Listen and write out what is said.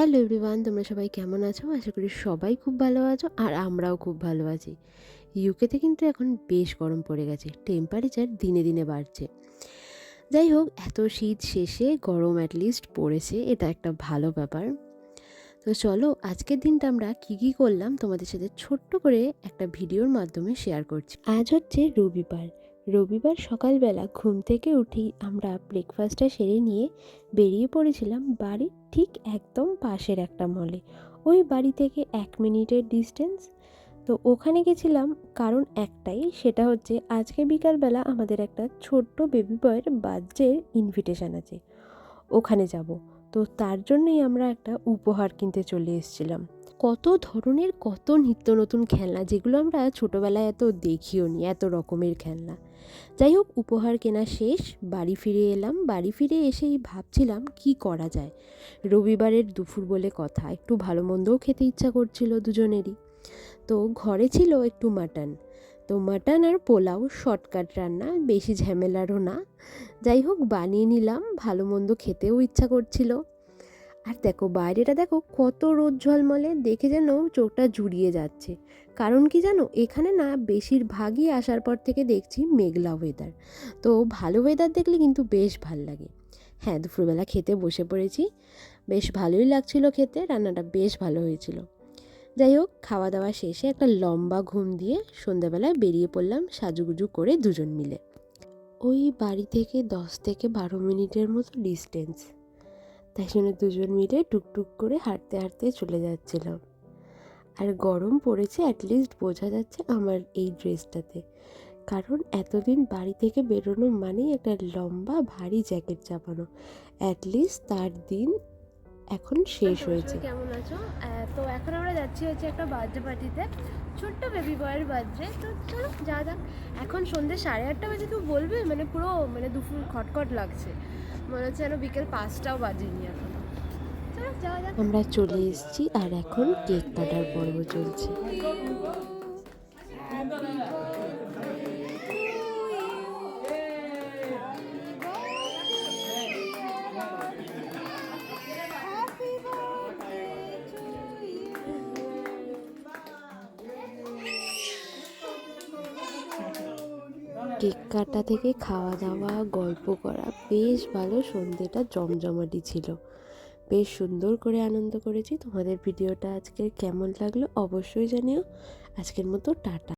Hello everyone, তোমরা সবাই কেমন আছো? আশা করি সবাই খুব ভালো আছো আর আমরাও খুব ভালো আছি। ইউকেতে কিন্তু এখন বেশ গরম পড়ে গেছে টেম্পারেচার দিনে দিনে বাড়ছে। যাই হোক, এত শীত শেষে গরম অ্যাটলিস্ট পড়েছে, এটা একটা ভালো ব্যাপার। তো চলো, আজকের দিনটা আমরা কী কী করলাম তোমাদের সাথে ছোট্ট করে একটা ভিডিওর মাধ্যমে শেয়ার করছি। আজ হচ্ছে রবিবার রবিবার সকালবেলা ঘুম থেকে উঠেই আমরা ব্রেকফাস্টটা সেরে নিয়ে বেরিয়ে পড়েছিলাম বাড়ির ঠিক একদম পাশের একটা মলে ওই বাড়ি থেকে এক মিনিটের ডিস্টেন্স তো ওখানে গেছিলাম কারণ একটাই, সেটা হচ্ছে আজকে বিকালবেলা আমাদের একটা ছোট্ট বেবি বয়ের বার্থডের ইনভিটেশান আছে। ওখানে যাব। তো তার জন্যই আমরা একটা উপহার কিনতে চলে এসেছিলাম। কত ধরনের, কত নিত্য নতুন খেলনা যেগুলো আমরা ছোটোবেলায় এত দেখিও নি, এত রকমের খেলনা। যাই হোক, উপহার কেনা শেষ, বাড়ি ফিরে এলাম। বাড়ি ফিরে এসেই ভাবছিলাম কি করা যায়। রবিবারের দুপুর বলে কথা, একটু ভালো মন্দও খেতে ইচ্ছা করছিল দুজনেরই। তো ঘরে ছিল একটু মাটন। তো মাটন আর পোলাও শর্টকাট রান্না, বেশি ঝামেলারও না। যাই হোক, বানিয়ে নিলাম, ভালো মন্দ খেতেও ইচ্ছা করছিল। আর দেখো, বাইরেটা দেখো, কত রোদ ঝলমলে, দেখে যেন চোখটা জুড়িয়ে যাচ্ছে। কারণ কি জানো, এখানে না বেশিরভাগই আসার পর থেকে দেখছি মেঘলা ওয়েদার তো ভালো ওয়েদার দেখলে কিন্তু বেশ ভালো লাগে। হ্যাঁ দুপুরবেলা খেতে বসে পড়েছি। বেশ ভালোই লাগছিল খেতে, রান্নাটা বেশ ভালো হয়েছিল। যাই হোক খাওয়া দাওয়া শেষে একটা লম্বা ঘুম দিয়ে সন্ধ্যাবেলায় বেরিয়ে পড়লাম সাজুগুজু করে দুজন মিলে। ওই বাড়ি থেকে দশ থেকে বারো মিনিটের মতো ডিস্টেন্স। তাই জন্য দুজন মিলে টুকটুক করে হাঁটতে হাঁটতে চলে যাচ্ছিলাম। আর গরম পড়েছে অ্যাটলিস্ট বোঝা যাচ্ছে আমার এই ড্রেসটাতে। কারণ এতদিন বাড়ি থেকে বেরোনো মানেই একটা লম্বা, ভারী জ্যাকেট চাপানো। অ্যাটলিস্ট তার দিন এখন শেষ হয়েছে। কেমন আছো? তো এখন আমরা যাচ্ছি হচ্ছে একটা বার্থডে পার্টিতে। ছোট্ট বেবি বয়ের বার্থডে। তো চলো যা যাক। এখন সন্ধ্যে সাড়ে আটটা বাজে কেউ বলবে? মানে পুরো মানে দুপুর খটখট লাগছে। মনে হচ্ছে যেন বিকেল পাঁচটাও বাজেনি এখনও। চলো যাওয়া যাক। আমরা চলে এসেছি আর এখন কেক কাটার পর্ব চলছে। কেক কাটা থেকে খাওয়া দাওয়া, গল্প করা, বেশ ভালো সন্ধ্যেটা জমজমাটি ছিল। বেশ সুন্দর করে আনন্দ করেছি। তোমাদের ভিডিওটা আজকের কেমন লাগল অবশ্যই জানিও। আজকের মতো টাটা।